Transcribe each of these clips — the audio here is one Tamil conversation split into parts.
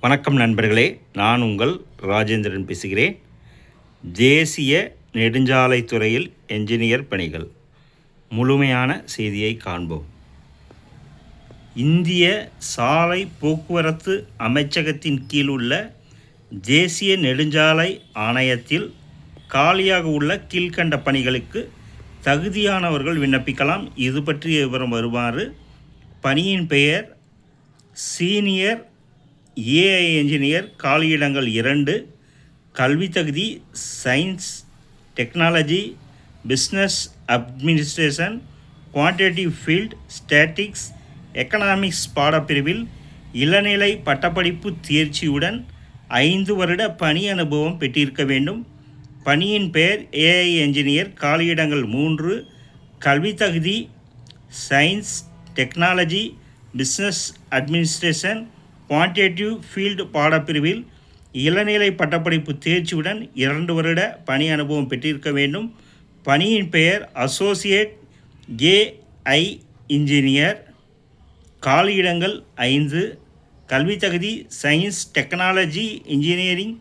வணக்கம் நண்பர்களே நான் உங்கள் ராஜேந்திரன் பேசுகிறேன். தேசிய நெடுஞ்சாலைத்துறையில் என்ஜினியர் பணிகள் முழுமையான செய்தியை காண்போம். இந்திய சாலை போக்குவரத்து அமைச்சகத்தின் கீழ் உள்ள தேசிய நெடுஞ்சாலை ஆணையத்தில் காலியாக உள்ள கீழ்கண்ட பணிகளுக்கு தகுதியானவர்கள் விண்ணப்பிக்கலாம். இது பற்றிய விவரம் வருமாறு பணியின் பெயர் சீனியர் ஏஐ என்ஜினியர் காலியிடங்கள் இரண்டு கல்வி தகுதி science technology business administration quantitative field statistics economics பாடப்பிரிவில் இளநிலை பட்டப்படிப்பு தேர்ச்சியுடன் ஐந்து வருட பணி அனுபவம் பெற்றிருக்க வேண்டும். பணியின் பெயர் ஏஐ என்ஜினியர் காலியிடங்கள் மூன்று கல்வி தகுதி science technology business administration quantitative field பாடப்பிரிவில் இளநிலை பட்டப்படிப்பு தேர்ச்சியுடன் இரண்டு வருட பணி அனுபவம் பெற்றிருக்க வேண்டும். பணியின் பெயர் அசோசியேட் ஏஐ இன்ஜினியர். காலியிடங்கள் ஐந்து. கல்வி தகுதி science technology engineering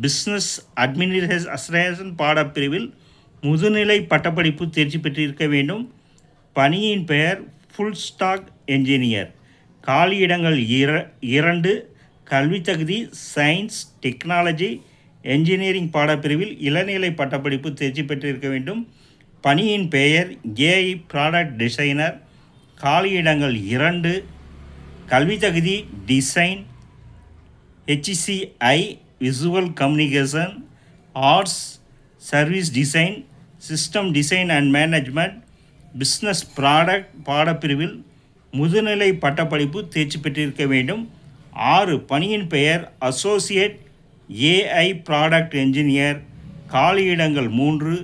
business administration பாடப்பிரிவில் முதுநிலை பட்டப்படிப்பு தேர்ச்சி பெற்றிருக்க வேண்டும். பணியின் பெயர் ஃபுல் ஸ்டாக் என்ஜினியர். காலியிடங்கள் இர இரண்டு கல்வித்தகுதி சயின்ஸ் டெக்னாலஜி என்ஜினியரிங் பாடப்பிரிவில் இளநிலை பட்டப்படிப்பு தேர்ச்சி பெற்றிருக்க வேண்டும். பணியின் பெயர் ஏஐ ப்ராடக்ட் டிசைனர் காலியிடங்கள் இரண்டு கல்வித்தகுதி design HCI visual communication arts service design system design and management business product பாடப்பிரிவில் முதுநிலை பட்டப்படிப்பு தேர்ச்சி பெற்றிருக்க வேண்டும். ஆறு பணியின் பெயர் அசோசியேட் ஏஐ ப்ராடக்ட் என்ஜினியர் காலியிடங்கள் மூன்று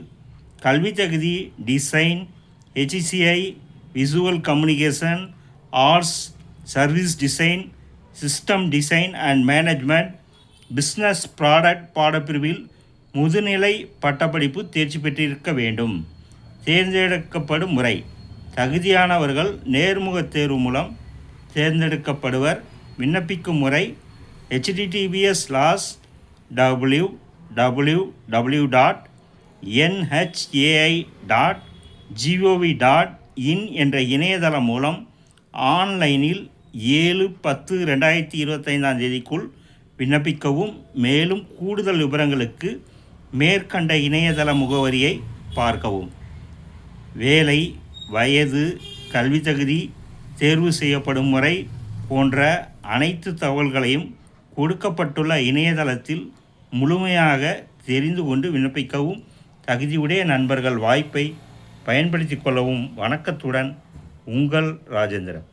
கல்வி தகுதி design HCI visual communication arts service design system design and management business product பாடப்பிரிவில் முதுநிலை பட்டப்படிப்பு தேர்ச்சி பெற்றிருக்க வேண்டும். தேர்ந்தெடுக்கப்படும் முறை. தகுதியானவர்கள் நேர்முக தேர்வு மூலம் தேர்ந்தெடுக்கப்படுவர். விண்ணப்பிக்கும் முறை HTTPS slash W W W dot NHAI dot GOV dot in என்ற இணையதளம் மூலம் ஆன்லைனில் ஏழு பத்து ரெண்டாயிரத்தி இருபத்தைந்தாம் தேதிக்குள் விண்ணப்பிக்கவும். மேலும் கூடுதல் விவரங்களுக்கு மேற்கண்ட இணையதள முகவரியை பார்க்கவும். வேலை வயது கல்வி தகுதி தேர்வு செய்யப்படும் முறை போன்ற அனைத்து தகவல்களையும் கொடுக்கப்பட்டுள்ள இணையதளத்தில் முழுமையாக தெரிந்து கொண்டு விண்ணப்பிக்கவும் தகுதியுடைய நண்பர்கள் வாய்ப்பை பயன்படுத்தி கொள்ளவும் வணக்கத்துடன் உங்கள் ராஜேந்திரன்.